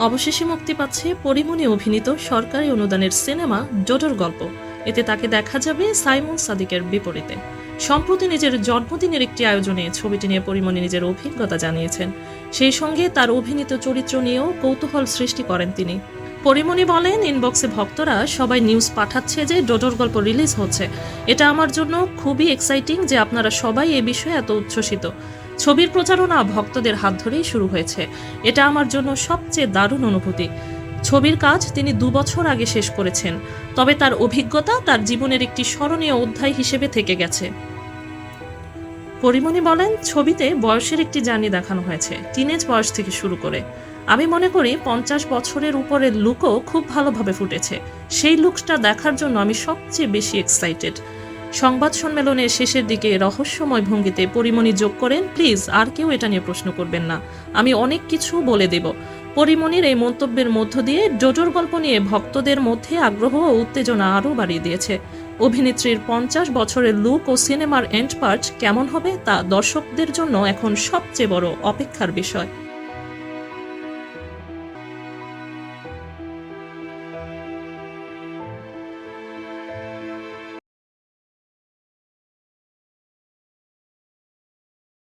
অবশেষে মুক্তি পাচ্ছে পরিমণি অভিনীত সরকারি অনুদানের সিনেমা ডোডোর গল্প। এতে তাকে দেখা যাবে সাইমন সাদিকের বিপরীতে। সম্প্রতি নিজের জন্মদিনের একটি আয়োজনে ছবিটি নিয়ে পরিমণি নিজের অভিজ্ঞতা জানিয়েছেন। সেই সঙ্গে তার অভিনীত চরিত্র নিয়েও কৌতূহল সৃষ্টি করেন তিনি। পরিমণি বলেন ইনবক্সে ভক্তরা সবাই নিউজ পাঠাচ্ছে যে ডোডোর গল্প রিলিজ হচ্ছে। এটা আমার জন্য খুবই এক্সাইটিং যে আপনারা সবাই এ বিষয়ে এত উচ্ছ্বসিত। ছবির প্রচারণা ভক্তদের হাত ধরেই শুরু হয়েছে। এটা আমার জন্য সবচেয়ে দারুণ অনুভূতি। ছবির কাজ তিনি দু বছর আগে শেষ করেছেন, তবে তার অভিজ্ঞতা তার জীবনের একটি স্মরণীয় অধ্যায় হিসেবে থেকে গেছে। পরিমণি বলেন, ছবিতে বয়সের একটি জার্নি দেখানো হয়েছে টিনেজ বয়স থেকে শুরু করে। আমি মনে করি পঞ্চাশ বছরের উপরের লুকও খুব ভালোভাবে ফুটেছে। সেই লুকটা দেখার জন্য আমি সবচেয়ে বেশি এক্সাইটেড সংবাদ সম্মেলনের শেষের দিকে রহস্যময় ভঙ্গিতে পরিমণি যোগ করেন, প্লিজ, আর কেউ এটা নিয়ে প্রশ্ন করবেন না। আমি অনেক কিছু বলে দেব। পরিমণির এই মন্তব্যের মধ্য দিয়ে ডোডোর গল্প নিয়ে ভক্তদের মধ্যে আগ্রহ ও উত্তেজনা আরও বাড়িয়ে দিয়েছে। অভিনেত্রীর পঞ্চাশ বছরের লুক ও সিনেমার এন্ড পার্ট কেমন হবে তা দর্শকদের জন্য এখন সবচেয়ে বড় অপেক্ষার বিষয়।